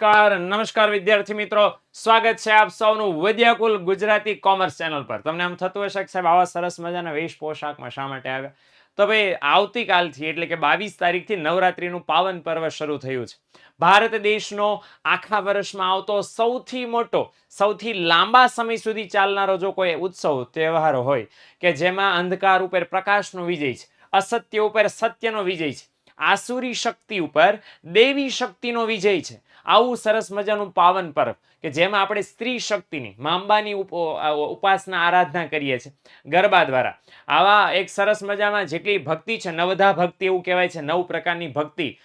નમસ્કાર નમસ્કાર વિદ્યાર્થી મિત્રો. સ્વાગત છે આપ સૌનું વિદ્યાકુલ ગુજરાતી કોમર્સ ચેનલ પર. તમને આમ થતું હશે સાહેબ આવા સરસ મજાના વેશ પોશાકમાં શા માટે આવ્યા? તો ભાઈ, આવતીકાલથી એટલે કે બાવીસ તારીખથી નવરાત્રીનું પાવન પર્વ શરૂ થયું છે. ભારત દેશનો આખા વર્ષમાં આવતો સૌથી મોટો, સૌથી લાંબા સમય સુધી ચાલનારો જો કોઈ ઉત્સવ, તહેવાર હોય કે જેમાં અંધકાર ઉપર પ્રકાશનો વિજય છે, અસત્ય ઉપર સત્યનો વિજય છે, આસુરી શક્તિ ઉપર દેવી શક્તિનો વિજય છે આવું સરસ મજાનું પાવન પર્વ કે જેમાં આપણે સ્ત્રી શક્તિની, માંબાની ઉપ- ઉપાસના આરાધના કરીએ છીએ, ગરબા દ્વારા. આવા એક સરસ મજામાં જેટલી ભક્તિ છે, નવધા ભક્તિ એવું કહેવાય છે, નવ પ્રકારની ભક્તિ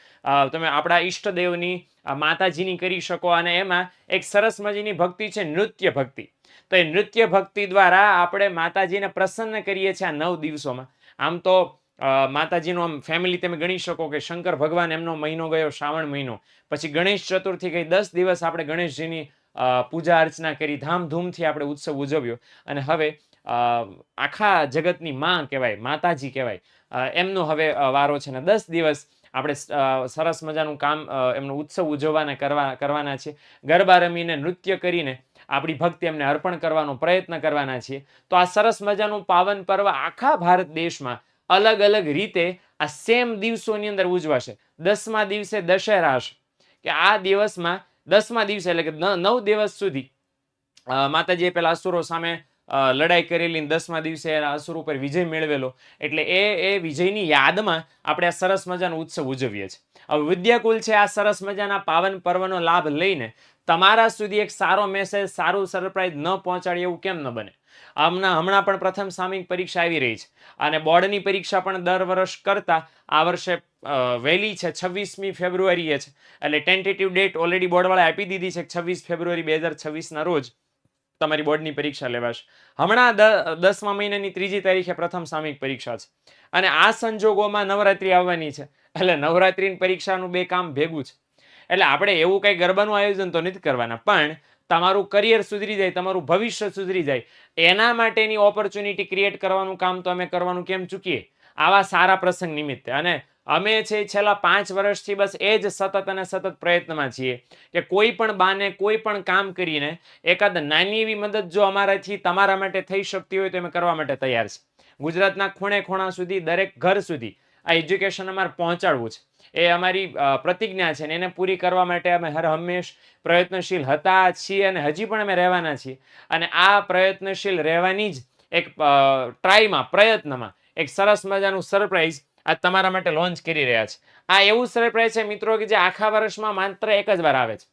તમે આપણા ઈષ્ટદેવની માતાજીની કરી શકો અને એમાં એક સરસ મજાની ભક્તિ છે, નૃત્ય ભક્તિ. તો એ નૃત્ય ભક્તિ દ્વારા આપણે માતાજીને પ્રસન્ન કરીએ છીએ આ નવ દિવસોમાં. આમ તો માતાજીનું આમ ફેમિલી તમે ગણી શકો કે શંકર ભગવાન એમનો મહિનો ગયો, શ્રાવણ મહિનો. પછી ગણેશ ચતુર્થી ગઈ, દસ દિવસ આપણે ગણેશજીની પૂજા અર્ચના કરી, ધામધૂમથી આપણે ઉત્સવ ઉજવ્યો. અને હવે આખા જગતની માં કહેવાય, માતાજી કહેવાય એમનો હવે વારો છે. ને દસ દિવસ આપણે સરસ મજાનું કામ એમનો ઉત્સવ ઉજવવાના કરવા, કરવાના છે ગરબા રમીને નૃત્ય કરીને આપણી ભક્તિ એમને અર્પણ કરવાનો પ્રયત્ન કરવાના છીએ. તો આ સરસ મજાનું પાવન પર્વ આખા ભારત દેશમાં અલગ અલગ રીતે આ સેમ દિવસોની અંદર ઉજવાશે. દસમા દિવસે દશેરા કે આ દિવસમાં, દસમા દિવસે એટલે કે નવ દિવસ સુધી માતાજીએ પેલા અસુરો સામે લડાઈ કરેલી દસમા દિવસે અસુર ઉપર વિજય મેળવેલો. એટલે એ એ વિજયની યાદમાં આપણે આ સરસ મજાનો ઉત્સવ ઉજવીએ છીએ. હવે વિદ્યાકુલ છે આ સરસ મજાના પાવન પર્વનો લાભ લઈને તમારા સુધી એક સારો મેસેજ સારું સરપ્રાઈઝ ન પહોંચાડે એવું કેમ ન બને? હમણાં હમણાં પણ પ્રથમ સામયિક પરીક્ષા આવી રહી છે અને બોર્ડની પરીક્ષા પણ દર વર્ષ કરતા આ વર્ષે વહેલી છે છવ્વીસમી ફેબ્રુઆરીએ છે. એટલે ટેન્ટેટિવ ડેટ ઓલરેડી બોર્ડવાળાએ આપી દીધી છે છવ્વીસ ફેબ્રુઆરી બે હજાર છવ્વીસના રોજ તમારી બોર્ડની પરીક્ષા લેવાશે. હમણાં દસમા મહિનાની ત્રીજી તારીખે પ્રથમ સામયિક પરીક્ષા છે. અને આ સંજોગોમાં નવરાત્રિ આવવાની છે. એટલે નવરાત્રિની પરીક્ષાનું બે કામ ભેગું છે. એટલે આપણે એવું કંઈ ગરબાનું આયોજન તો નથી કરવાના, પણ તમારું કરિયર સુધરી જાય, તમારું ભવિષ્ય સુધરી જાય. એના માટેની ઓપોર્ચ્યુનિટી ક્રિએટ કરવાનું કામ તો અમે કરવાનું કેમ ચૂકીએ? આવા સારા પ્રસંગ નિમિત્તે. અને અમે છે છેલ્લા પાંચ વર્ષથી બસ એ જ સતત અને સતત પ્રયત્નમાં છીએ કે કોઈ પણ બાને, કોઈ પણ કામ કરીને એકાદ નાની એવી મદદ જો અમારાથી તમારા માટે થઈ શકતી હોય તો અમે કરવા માટે તૈયાર છે ગુજરાતના ખૂણે ખૂણા સુધી, દરેક ઘર સુધી આ એજ્યુકેશન અમારે પહોંચાડવું છે. એ અમારી પ્રતિજ્ઞા છે ને એને પૂરી કરવા માટે અમે હર હંમેશ પ્રયત્નશીલ હતા છીએ અને હજી પણ અમે રહેવાના છીએ. અને આ પ્રયત્નશીલ રહેવાની જ એક ટ્રાયમાં પ્રયત્નમાં એક સરસ મજાનું સરપ્રાઈઝ આ તમારા માટે લોન્ચ કરી રહ્યા છે. આ એવું સરપ્રાઈઝ છે મિત્રો કે જે આખા વર્ષમાં માત્ર એક જ વાર આવે છે.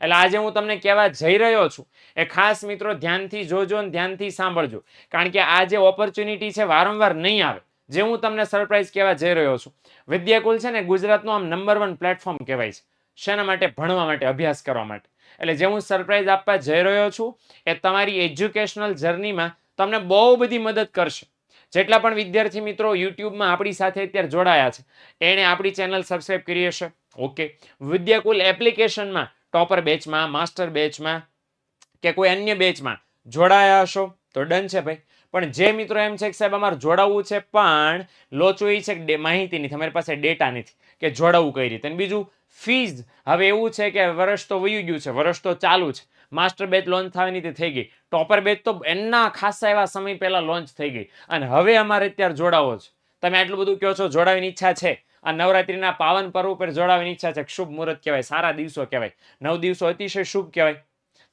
એટલે આજે હું તમને કહેવા જઈ રહ્યો છું એ ખાસ મિત્રો ધ્યાનથી જોજો અને ધ્યાનથી સાંભળજો. કારણ કે આ જે ઓપોર્ચ્યુનિટી છે વારંવાર નહીં આવે. જે હું તમને સરપ્રાઈઝ કહેવા જઈ રહ્યો છું. વિદ્યાકુલ છે ને ગુજરાતનું આમ નંબર વન પ્લેટફોર્મ કહેવાય છે. શેના માટે? ભણવા માટે, અભ્યાસ કરવા માટે. એટલે જે હું સરપ્રાઈઝ આપવા જઈ રહ્યો છું, એ તમારી એજ્યુકેશનલ જર્નીમાં તમને બહુ બધી મદદ કરશે. જેટલા પણ વિદ્યાર્થી મિત્રો યુટ્યુબમાં આપણી સાથે અત્યારે જોડાયા છે એણે આપણી ચેનલ સબસ્ક્રાઇબ કરી હશે. ઓકે વિદ્યાકુલ એપ્લિકેશનમાં ટોપર બેચમાં માસ્ટર બેચમાં કે કોઈ અન્ય બેચમાં જોડાયા હશો, તો ડન છે ભાઈ. પણ જે મિત્રો એમ છે કે સાહેબ, અમારે જોડાવવું છે, પણ લોચો એ છે કે ડે- માહિતી નથી, અમારી પાસે ડેટા નથી, કે જોડાવવું કઈ રીતે? અને બીજું ફીઝ હવે એવું છે કે વર્ષ તો વયું ગયું છે, વર્ષ તો ચાલુ છે. માસ્ટર બેચ લોન્ચ થવાની થઈ ગઈ. ટોપર બેચ તો એના ખાસા એવા સમય પહેલા લોન્ચ થઈ ગઈ. અને હવે અમારે અત્યારે જોડાવો છે. તમે આટલું બધું કહો છો, જોડાવાની ઈચ્છા છે. આ નવરાત્રિના પાવન પર્વ પર જોડાવાની ઈચ્છા છે શુભ મુહૂર્ત કહેવાય, સારા દિવસો કહેવાય. નવ દિવસો અતિશય શુભ કહેવાય.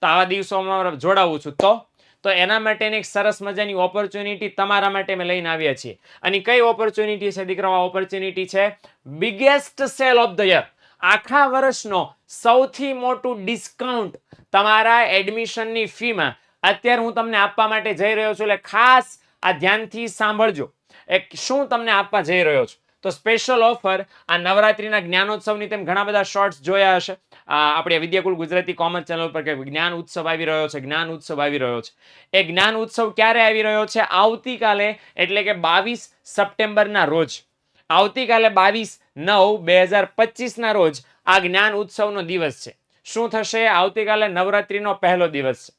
તો આવા દિવસોમાં અમારે જોડાવું છું. તો તો એના માટેની એક સરસ મજાની ઓપોર્ચ્યુનિટી તમારા માટે અમે લઈને આવ્યા છીએ. અને કઈ ઓપોર્ચ્યુનિટી છે દીકરાઓ? ઓપોર્ચ્યુનિટી છે biggest sale of the year આખા વર્ષનો સૌથી મોટું ડિસ્કાઉન્ટ તમારા એડમિશનની ફીમાં અત્યારે હું તમને આપવા માટે જઈ રહ્યો છું. એટલે ખાસ આ ધ્યાનથી સાંભળજો. એક શું તમને આપવા જઈ રહ્યો છું? તો સ્પેશિયલ ઓફર આ નવરાત્રીના જ્ઞાનોત્સવની તેમ ઘણા બધા શોર્ટ્સ જોયા હશે. આપણે વિદ્યાકુલ ગુજરાતી કોમર્સ ચેનલ પર કે જ્ઞાન ઉત્સવ આવી રહ્યો છે, જ્ઞાન ઉત્સવ આવી રહ્યો છે. એ જ્ઞાન ઉત્સવ ક્યારે આવી રહ્યો છે? આવતીકાલે, એટલે કે બાવીસ સપ્ટેમ્બરના રોજ. આવતીકાલે બાવીસ નવ બે હજાર પચીસના રોજ આ જ્ઞાન ઉત્સવનો દિવસ છે. શું થશે? આવતીકાલે નવરાત્રિનો પહેલો દિવસ છે.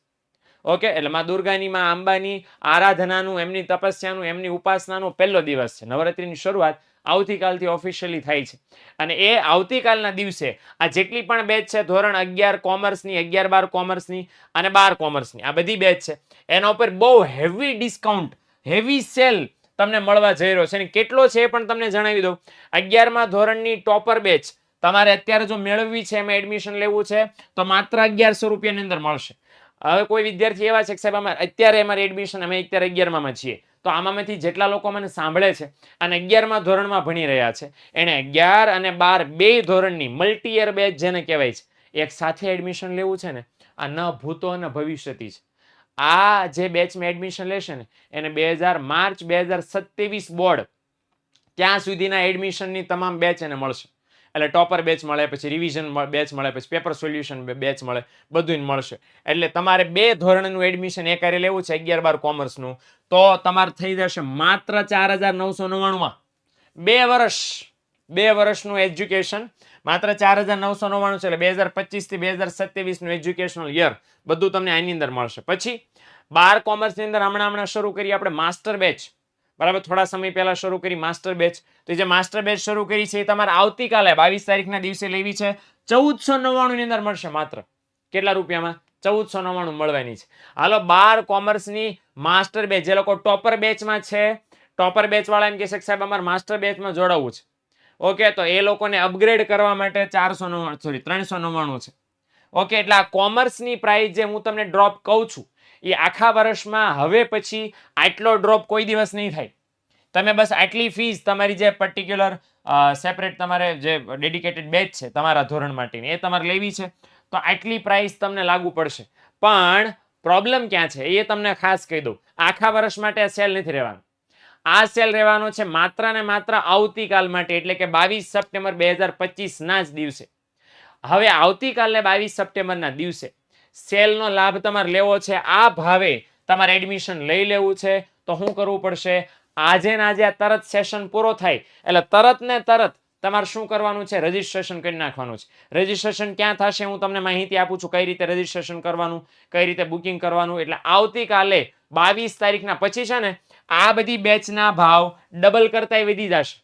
ઓકે? એટલે માં દુર્ગાની, માં અંબાની આરાધનાનું, એમની તપસ્યાનું, એમની ઉપાસનાનો પહેલો દિવસ છે. નવરાત્રીની શરૂઆત આવતીકાલથી ઓફિશિયલી થાય છે. અને એ આવતીકાલના દિવસે આ જેટલી પણ બેચ છે, ધોરણ અગિયાર કોમર્સની અગિયાર બાર કોમર્સની અને બાર કોમર્સની આ બધી બેચ છે. એના ઉપર બહુ હેવી ડિસ્કાઉન્ટ હેવી સેલ તમને મળવા જઈ રહ્યો છે. અને કેટલો છે એ પણ તમને જણાવી દઉં. અગિયારમાં ધોરણની ટોપર બેચ તમારે અત્યારે જો મેળવવી છે, એમાં એડમિશન લેવું છે, તો માત્ર અગિયારસો રૂપિયાની અંદર મળશે. હવે કોઈ વિદ્યાર્થી એવા છે કે સાહેબ અમારે અત્યારે અમારે એડમિશન અમે અત્યારે અગિયારમાં છીએ. તો આમાંથી જેટલા લોકો મને સાંભળે છે અને અગિયારમાં ધોરણમાં ભણી રહ્યા છે એને અગિયાર અને બાર બે ધોરણની મલ્ટી યર બેચ જેને કહેવાય છે, એક સાથે એડમિશન લેવું છે ને, આ ન ભૂતો અને ભવિષ્યથી છે. આ જે બેચમાં એડમિશન લેશે ને, એને બે હજાર માર્ચ બે હજાર સત્યાવીસ બોર્ડ ત્યાં સુધીના એડમિશનની તમામ બેચ એને મળશે. એટલે ટોપર બેચ મળે, પછી રિવિઝન બેચ મળે, પછી પેપર સોલ્યુશન બેચ મળે બધું મળશે. એટલે તમારે બે ધોરણનું એડમિશન એ કરી લેવું છે અગિયાર બાર કોમર્સનું તો તમારે થઈ જશે માત્ર ચાર હજાર નવસો નવ્વાણુંમાં બે વર્ષ, બે વર્ષનું એજ્યુકેશન માત્ર ચાર હજાર નવસો નવ્વાણું છે એટલે બે હજાર પચીસથી બે હજાર સત્યાવીસનું એજ્યુકેશનલ યર બધું તમને આની અંદર મળશે. પછી બાર કોમર્સની અંદર હમણાં હમણાં શરૂ કરીએ આપણે માસ્ટર બેચ બરાબર? થોડા સમય પહેલા શરૂ કરી માસ્ટર બેચ. તો જે માસ્ટર બેચ શરૂ કરી છે એ તમારે આવતીકાલે, બાવીસ તારીખના દિવસે લેવી છે. ચૌદસો નવ્વાણુંની અંદર મળશે માત્ર. કેટલા રૂપિયામાં? ચૌદસો નવ્વાણું મળવાની છે. હાલો, બાર કોમર્સની માસ્ટર બેચ. જે લોકો ટોપર બેચમાં છે, ટોપર બેચવાળા એમ કહેશે સાહેબ, અમારે માસ્ટર બેચમાં જોડાવવું છે. ઓકે, તો એ લોકોને અપગ્રેડ કરવા માટે ચારસો નવ્વાણું સોરી ત્રણસો નવ્વાણું છે. ઓકે, એટલે આ કોમર્સની પ્રાઇસ જે હું તમને ડ્રોપ કહું છું એ આખા વર્ષમાં હવે પછી આટલો ડ્રોપ કોઈ દિવસ નહીં થાય. તમે બસ આટલી ફીસ તમારી જે પર્ટિક્યુલર સેપરેટ તમારે જે ડેડિકેટેડ બેચ છે તમારા ધોરણ માટેની, એ તમારે લેવી છે. તો આટલી પ્રાઇસ તમને લાગુ પડશે. પણ પ્રોબ્લેમ ક્યાં છે? એ તમને ખાસ કહી દઉં. આખા વર્ષ માટે આ સેલ નથી રહેવાનું. આ સેલ રહેવાનો છે માત્ર ને માત્ર આવતીકાલ માટે, એટલે કે બાવીસ સપ્ટેમ્બર બે હજાર પચીસના જ દિવસે. હવે આવતીકાલને બાવીસ સપ્ટેમ્બરના દિવસે સેલનો લાભ તમારે લેવો છે. આ ભાવે તમારે એડમિશન લઈ લેવું છે. તો શું કરવું પડશે? આજે ને આજે આ તરત સેશન પૂરો થાય. એટલે તરત ને તરત તમારે શું કરવાનું છે? રજીસ્ટ્રેશન કરી નાખવાનું છે. રજીસ્ટ્રેશન ક્યાં થશે? હું તમને માહિતી આપું છું કઈ રીતે રજીસ્ટ્રેશન કરવાનું, કઈ રીતે બુકિંગ કરવાનું. એટલે આવતીકાલે બાવીસ તારીખના પછી છે ને, આ બધી બેચના ભાવ ડબલ કરતાંય વધી જશે.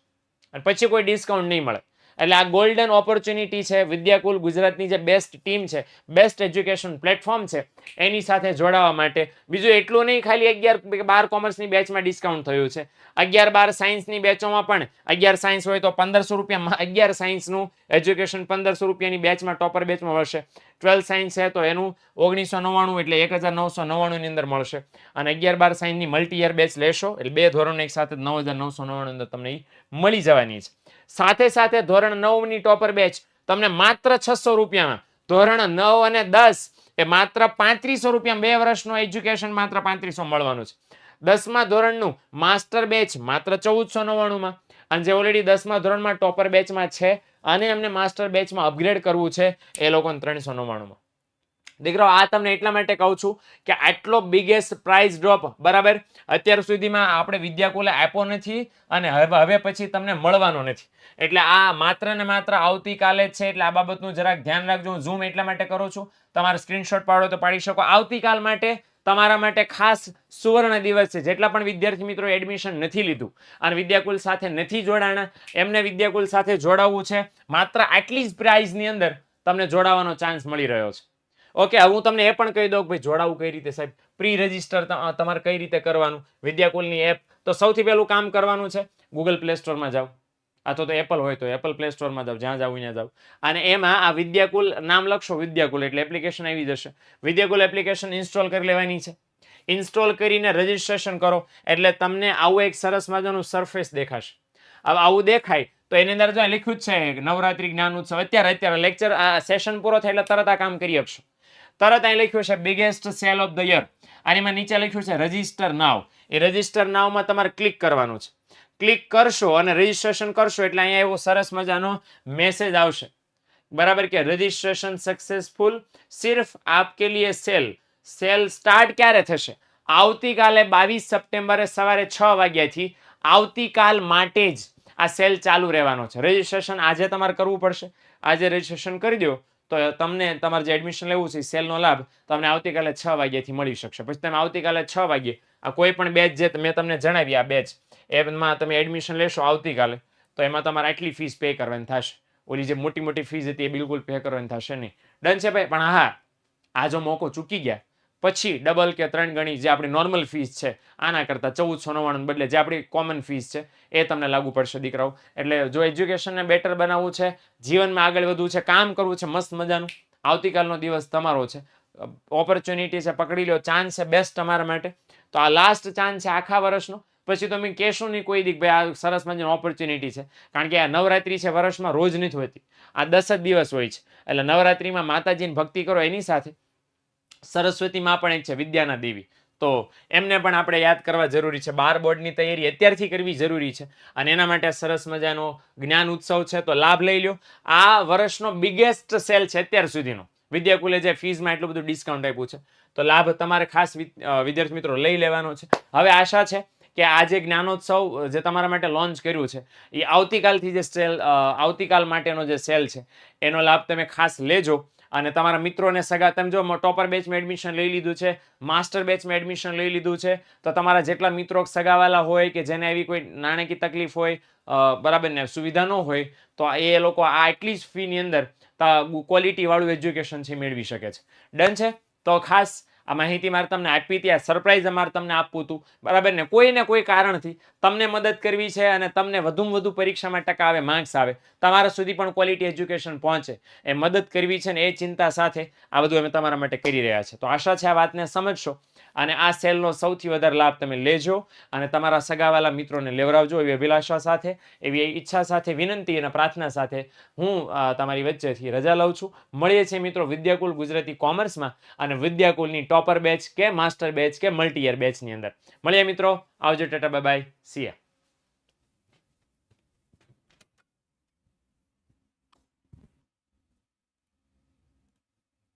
પછી કોઈ ડિસ્કાઉન્ટ નહીં મળે. એટલે આ ગોલ્ડન ઓપોર્ચ્યુનિટી છે, વિદ્યાકુલ ગુજરાતની જે બેસ્ટ ટીમ છે બેસ્ટ એજ્યુકેશન પ્લેટફોર્મ છે, એની સાથે જોડાવા માટે. બીજું એટલું નહીં, ખાલી અગિયાર બાર કોમર્સની બેચમાં ડિસ્કાઉન્ટ થયું છે. અગિયાર બાર સાયન્સની બેચોમાં પણ અગિયાર સાયન્સ હોય તો પંદરસો રૂપિયામાં અગિયાર સાયન્સનું એજ્યુકેશન પંદરસો રૂપિયાની બેચમાં ટોપર બેચમાં મળશે ટ્વેલ્થ સાયન્સ છે, તો એનું ઓગણીસો નવ્વાણું એટલે એક હજાર નવસો નવ્વાણુંની અંદર મળશે. અને અગિયાર બાર સાયન્સની મલ્ટી યર બેચ લેશો, એટલે બે ધોરણ એક સાથે નવ હજાર નવસો નવ્વાણું અંદર તમને મળી જવાની છે. સાથે સાથે ધોરણ નવની ટોપર બેચ તમને માત્ર છસો રૂપિયામાં, ધોરણ નવ અને દસ એ માત્ર પાંત્રીસો રૂપિયા બે વર્ષનું એજ્યુકેશન માત્ર પાંત્રીસો મળવાનું છે. દસમા ધોરણનું માસ્ટર બેચ માત્ર ચૌદસો નવ્વાણુંમાં અને જે ઓલરેડી દસમા ધોરણમાં ટોપર બેચમાં છે અને એમને માસ્ટર બેચમાં અપગ્રેડ કરવું છે એ લોકોને ત્રણસો નવ્વાણુંમાં. દીકરો આ તમને એટલા માટે કહું છું કે આટલો બિગેસ્ટ પ્રાઇસ ડ્રોપ બરાબર? અત્યાર સુધીમાં આપણે વિદ્યાકુલે આપ્યો નથી અને હવે હવે પછી તમને મળવાનો નથી. એટલે આ માત્ર ને માત્ર આવતીકાલે જ છે, એટલે આ બાબતનું જરાક ધ્યાન રાખજો. હું ઝૂમ એટલા માટે કરું છું. તમારે સ્ક્રીનશોટ પાડો તો પાડી શકો. આવતીકાલ માટે તમારા માટે ખાસ સુવર્ણ દિવસ છે. જેટલા પણ વિદ્યાર્થી મિત્રો એડમિશન નથી લીધું અને વિદ્યાકુલ સાથે નથી જોડાણા, એમને વિદ્યાકુલ સાથે જોડાવવું છે. માત્ર આટલી જ પ્રાઇઝની અંદર તમને જોડાવાનો ચાન્સ મળી રહ્યો છે. ઓકે હું તમને એ પણ કહી દઉં કે ભાઈ જોડાવું કઈ રીતે સાહેબ? પ્રી રજિસ્ટર તમારે કઈ રીતે કરવાનું? વિદ્યાકુલની એપ તો સૌથી પહેલું કામ કરવાનું છે. ગૂગલ પ્લે સ્ટોરમાં જાઓ. અથવા તો એપલ હોય તો એપલ પ્લે સ્ટોરમાં જાઓ, જ્યાં જાવ, ત્યાં જાઓ અને એમાં આ વિદ્યાકુલ, નામ લખશો વિદ્યાકુલ, એટલે એપ્લિકેશન આવી જશે. વિદ્યાકુલ એપ્લિકેશન ઇન્સ્ટોલ કરી લેવાની છે. ઇન્સ્ટોલ કરીને રજિસ્ટ્રેશન કરો, એટલે તમને આવું એક સરસ મજાનું સરફેસ દેખાશે. હવે આવું દેખાય, તો એની અંદર જો લખ્યું જ છે નવરાત્રી જ્ઞાન ઉત્સવ, અત્યારે અત્યારે લેક્ચર આ સેશન પૂરો થાય એટલે તરત આ કામ કરી શકશો તરત અહીં લખ્યું છે biggest sale of the year અને એમાં નીચે લખ્યું છે રજિસ્ટર નાવ એ રજિસ્ટર નાવમાં તમારે ક્લિક કરવાનું છે. ક્લિક કરશો અને રજીસ્ટ્રેશન કરશો એટલે અહીંયા એવો સરસ મજાનો મેસેજ આવશે. બરાબર કે રજીસ્ટ્રેશન સક્સેસફુલ સિર્ફ આપકે લીએ સેલ સેલ સ્ટાર્ટ ક્યારે થશે? આવતીકાલે બાવીસ સપ્ટેમ્બરે સવારે છ વાગ્યાથી આવતીકાલ માટે જ આ સેલ ચાલુ રહેવાનો છે. રજિસ્ટ્રેશન આજે તમારે કરવું પડશે. આજે રજીસ્ટ્રેશન કરી દો તો તમને તમારે જે એડમિશન લેવું છે સેલનો લાભ તમને આવતીકાલે છ વાગ્યાથી મળી શકશે. પછી તમે આવતીકાલે છ વાગ્યે આ કોઈ પણ બેચ જે મેં તમને જણાવી આ બેચ એમાં તમે એડમિશન લેશો આવતીકાલે, તો એમાં તમારે આટલી ફીસ પે કરવાની થશે. ઓલી જે મોટી મોટી ફીસ હતી એ બિલકુલ પે કરવાની થશે નહીં. ડન છે ભાઈ? પણ હા, આ જો મોકો ચૂકી ગયા, પછી ડબલ કે ત્રણ ગણી જે આપણી નોર્મલ ફીસ છે, આના કરતાં ચૌદસો નવ્વાણું બદલે જે આપણી કોમન ફીસ છે, એ તમને લાગુ પડશે, દીકરાઓ. એટલે જો એજ્યુકેશનને બેટર બનાવવું છે, જીવનમાં આગળ વધવું છે, કામ કરવું છે, મસ્ત મજાનું, આવતીકાલનો દિવસ તમારો છે. ઓપોર્ચ્યુનિટી છે, પકડી લો ચાન્સ છે બેસ્ટ તમારા માટે. તો આ લાસ્ટ ચાન્સ છે આખા વર્ષનો. પછી તમે કહેશો નહીં કોઈ દીક ભાઈ આ સરસ મજાની ઓપોર્ચ્યુનિટી છે. કારણ કે આ નવરાત્રી છે વર્ષમાં રોજ નથી હોતી. આ દસ જ દિવસ હોય છે. એટલે નવરાત્રીમાં માતાજીની ભક્તિ કરો એની સાથે. સરસ્વતીમાં પણ એક છે વિદ્યાના દેવી. તો એમને પણ આપણે યાદ કરવા જરૂરી છે. બાર બોર્ડની તૈયારી અત્યારથી કરવી જરૂરી છે. અને એના માટે સરસ મજાનો જ્ઞાન ઉત્સવ છે. તો લાભ લઈ લો આ વર્ષનો બિગેસ્ટ સેલ છે અત્યાર સુધીનો. વિદ્યાકુલે જે ફીઝમાં એટલું બધું ડિસ્કાઉન્ટ આપ્યું છે. તો લાભ તમારે ખાસ વિદ્યાર્થી મિત્રો લઈ લેવાનો છે. હવે આશા છે કે આ જે જ્ઞાનોત્સવ જે તમારા માટે લોન્ચ કર્યું છે, એ આવતીકાલથી જે સેલ આવતીકાલ માટેનો જે સેલ છે, એનો લાભ તમે ખાસ લેજો. અને તમારા મિત્રોને સગા, તમે જો ટોપર બેચમાં એડમિશન લઈ લીધું છે, માસ્ટર બેચમાં એડમિશન લઈ લીધું છે, તો તમારા જેટલા મિત્રો સગાવાલા હોય કે જેને એવી કોઈ નાણાકીય તકલીફ હોય બરાબર ને સુવિધા ન હોય, તો એ લોકો આ એટલી જ ફીની અંદર ક્વોલિટી વાળું એજ્યુકેશન છે મેળવી શકે છે. ડન છે? તો ખાસ આ માહિતી મારે તમને આપી હતી, આ સરપ્રાઈઝ અમારે તમને આપવું હતું. બરાબર ને? કોઈ ને કોઈ કારણથી તમને મદદ કરવી છે અને તમને વધુમાં વધુ પરીક્ષામાં ટકા આવે માર્ક્સ આવે, તમારા સુધી પણ ક્વોલિટી એજ્યુકેશન પહોંચે. એ મદદ કરવી છે ને એ ચિંતા સાથે આ બધું અમે તમારા માટે કરી રહ્યા છે. તો આશા છે આ વાતને સમજશો. અને આ સેલનો સૌથી વધારે લાભ તમે લેજો અને તમારા સગાવાલા મિત્રોને લેવડાવજો એવી અભિલાષા સાથે, એવી ઈચ્છા સાથે, વિનંતી અને પ્રાર્થના સાથે હું તમારી વચ્ચેથી રજા લઉં છું. મળીએ છીએ મિત્રો વિદ્યાકુલ ગુજરાતી કોમર્સમાં અને વિદ્યાકુલની ટોપર બેચ કે માસ્ટર બેચ કે મલ્ટી યર બેચની અંદર. મળીએ મિત્રો. આવજો ટાટા, બાય સિયા